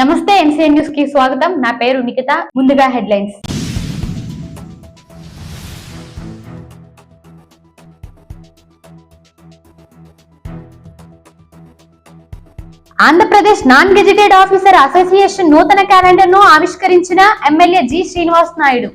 నమస్తే ఎన్సీఎన్ న్యూస్కి స్వాగతం. నా పేరు నిఖిత. ముందుగా headlines. Andhra Pradesh non gazetted officer association నూతన క్యాలెండర్ను ఆవిష్కరించిన ఎమ్మెల్యే జి శ్రీనివాస్ నాయుడు.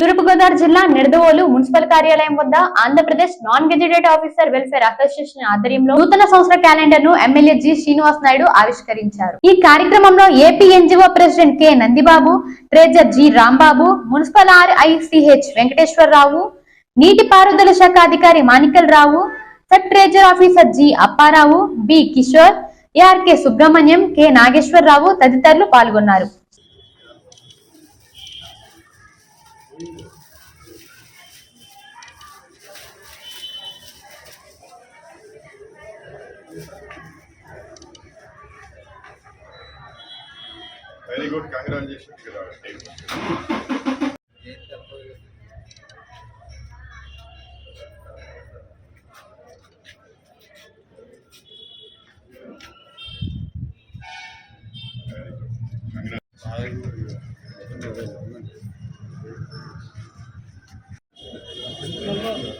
తూర్పుగోదావరి జిల్లా నిడదవోలు మున్సిపల్ కార్యాలయం వద్ద Andhra Pradesh non gazetted officer welfare association ఆధ్వర్యంలో నూతన సంవత్సర క్యాలెండర్ను ఎమ్మెల్యే జి శ్రీనివాస్ నాయుడు ఆవిష్కరించారు. ఈ కార్యక్రమంలో AP NGO president K Nandibabu treasurer G Rambabu municipal RICH Venkateswara Rao నీటి పారుదల శాఖ అధికారి Manikyala Rao sub treasury officer G Apparao B Kishore ARK Subrahmanyam K Nageswara Rao తదితరులు పాల్గొన్నారు. వెరీ గుడ్ కంగ్రాచులేషన్స్ కదా